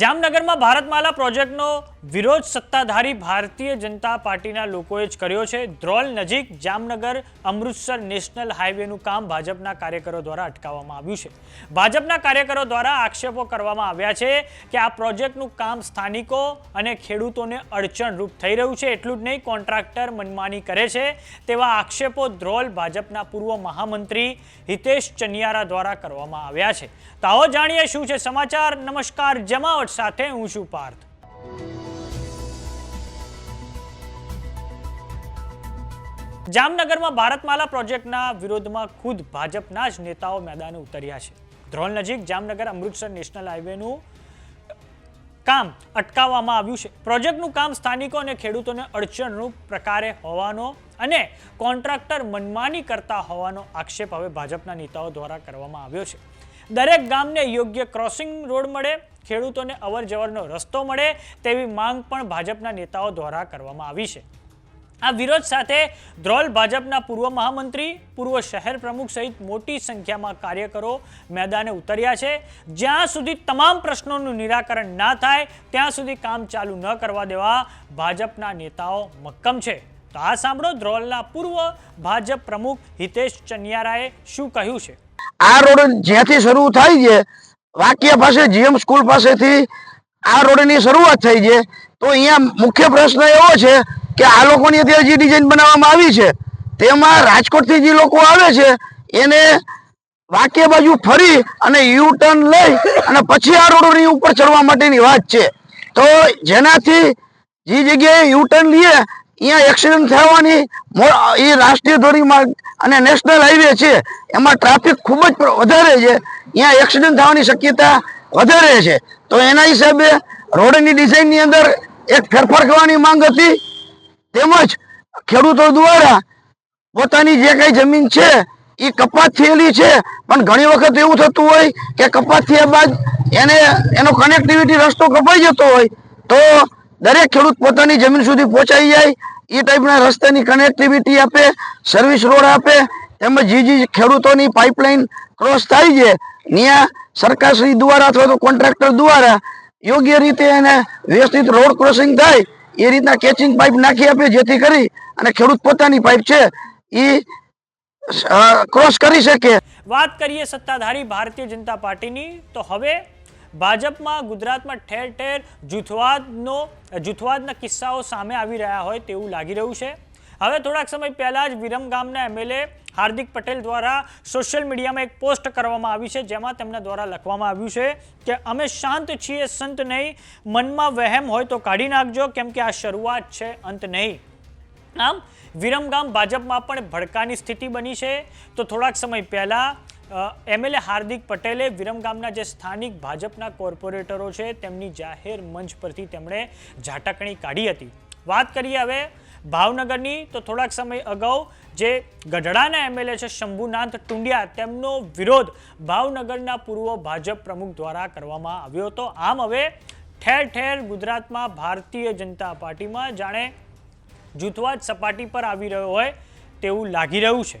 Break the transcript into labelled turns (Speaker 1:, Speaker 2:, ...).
Speaker 1: જામનગરમાં ભારતમાલા પ્રોજેક્ટનો વિરોધ સત્તાધારી ભારતીય જનતા પાર્ટીના લોકોએ જ કર્યો છે. ધ્રોલ નજીક જામનગર અમૃતસર નેશનલ હાઈવેનું કામ ભાજપના કાર્યકરો દ્વારા અટકાવવામાં આવ્યું છે. ભાજપના કાર્યકરો દ્વારા આક્ષેપો કરવામાં આવ્યા છે કે આ પ્રોજેક્ટનું કામ સ્થાનિકો અને ખેડૂતોને અડચણરૂપ થઈ રહ્યું છે. એટલું જ નહીં, કોન્ટ્રાક્ટર મનમાની કરે છે. તેવા આક્ષેપો ધ્રોલ ભાજપના પૂર્વ મહામંત્રી હિતેશ ચનિયારા દ્વારા કરવામાં આવ્યા છે. તો આવો જાણીએ શું છે સમાચાર. નમસ્કાર જમાવટ સાથે હું છું પાર્થ. જામનગરમાં ભારતમાલા પ્રોજેક્ટના વિરોધમાં ખુદ ભાજપના જ નેતાઓ મેદાને ઉતર્યા છે. ધ્રોલ નજીક જામનગર અમૃતસર નેશનલ હાઈવેનું કામ અટકાવવામાં આવ્યું છે. પ્રોજેક્ટનું કામ સ્થાનિકો અને ખેડૂતોને અડચણરૂપ પ્રકારે હોવાનો અને કોન્ટ્રાક્ટર મનમાની કરતા હોવાનો આક્ષેપ હવે ભાજપના નેતાઓ દ્વારા કરવામાં આવ્યો છે. દરેક ગામને યોગ્ય ક્રોસિંગ રોડ મળે ખેડૂતોને અવર જવરનો રસ્તો મળે તેવી માંગ પણ ભાજપના નેતાઓ દ્વારા કરવામાં આવી છે. આ વિરોધ સાથે ધ્રોલ ભાજપના પૂર્વ મહામંત્રી, પૂર્વ શહેર પ્રમુખ સહિત મોટી સંખ્યામાં કાર્યકરો મેદાને ઉતર્યા છે. જ્યાં સુધી તમામ પ્રશ્નોનું નિરાકરણ ના થાય, ત્યાં સુધી કામ ચાલુ ન કરવા દેવા ભાજપના નેતાઓ મક્કમ છે. તો આ સાંભળો ધ્રોલના પૂર્વ ભાજપ પ્રમુખ હિતેશ ચનિયારાએ શું કહ્યું છે?
Speaker 2: આ રોડ જ્યાંથી શરૂ થાય છે વાકિયા પાસે, જીએમ સ્કૂલ પાસેથી આ રોડની શરૂઆત થઈ છે. તો અહીંયા મુખ્ય પ્રશ્ન એવો છે કે આ લોકોની અત્યારે જે ડિઝાઇન બનાવવામાં આવી છે, તેમાં રાજકોટથી જે લોકો આવે છે, એને વાક્ય બાજુ ફરી અને યુ ટર્ન લઈ અને પછી આ રોડની ઉપર ચડવા માટેની વાત છે. તો જેનાથી જે જગ્યાએ યુ ટર્ન લઈએ, અહીંયા એક્સિડન્ટ થવાની એ રાષ્ટ્રીય ધોરીમાર્ગ અને નેશનલ હાઈવે છે, એમાં ટ્રાફિક ખૂબ જ વધારે છે. અહીંયા એક્સિડન્ટ થવાની શક્યતા વધારે છે. તો એના હિસાબે રોડની ડિઝાઇનની અંદર એક ફેરફાર કરવાની માંગ હતી. તેમજ ખેડૂતો દ્વારા પોતાની જે કઈ જમીન છે, એ કપાત થયેલી છે. પણ ઘણી વખત એવું થતું હોય કે કપાત થયા બાદ એને, એનો કનેક્ટિવિટી રસ્તો કપાઈ જતો હોય, તો દરેક ખેડૂત પોતાની જમીન સુધી પહોંચાઈ જાય. એ ટાઈપના રસ્તાની કનેક્ટિવિટી આપે સર્વિસ રોડ આપે, તેમજ જે જે ખેડૂતોની પાઇપલાઇન ક્રોસ થાય છે ત્યાં સરકારશ્રી દ્વારા અથવા તો કોન્ટ્રાક્ટર દ્વારા યોગ્ય રીતે એને વ્યવસ્થિત રોડ ક્રોસિંગ થાય, એ રીતના કેચિંગ પાઇપ નાખી આપે, જેથી કરી અને ખેડૂત પોતાની પાઇપ છે એ ક્રોસ કરી શકે.
Speaker 1: વાત કરીએ સત્તાધારી ભારતીય જનતા પાર્ટીની, તો હવે ભાજપમાં ગુજરાતમાં ઠેર ઠેર જૂથવાદનો, જૂથવાદના કિસ્સાઓ સામે આવી રહ્યા હોય તેવું લાગી રહ્યું છે. હવે થોડાક સમય પહેલા જ વિરમ ગામના એમએલએ હાર્દિક પટેલ દ્વારા સોશિયલ મીડિયામાં એક પોસ્ટ કરવામાં આવી છે, જેમાં તેમના દ્વારા લખવામાં આવ્યું છે કે, અમે શાંત છીએ, સંત નહીં. મનમાં વહેમ હોય તો કાઢી નાખજો, કેમ કે આ શરૂઆત છે, અંત નહીં. આમ વિરમગામ ભાજપમાં પણ ભડકાની સ્થિતિ બની છે. તો થોડાક સમય પહેલાં એમએલએ હાર્દિક પટેલે વિરમગામના જે સ્થાનિક ભાજપના કોર્પોરેટરો છે, તેમની જાહેર મંચ પરથી તેમણે ઝાટકણી કાઢી હતી. વાત કરીએ હવે ભાવનગરની, તો થોડાક સમય અગાઉ જે ગઢડાના એમએલએ છે શંભુનાથ ટુંડિયા, તેમનો વિરોધ ભાવનગરના પૂર્વ ભાજપ પ્રમુખ દ્વારા કરવામાં આવ્યો હતો. આમ હવે ઠેર ઠેર ગુજરાતમાં ભારતીય જનતા પાર્ટીમાં જાણે જૂથવાદ સપાટી પર આવી રહ્યો હોય તેવું લાગી રહ્યું છે.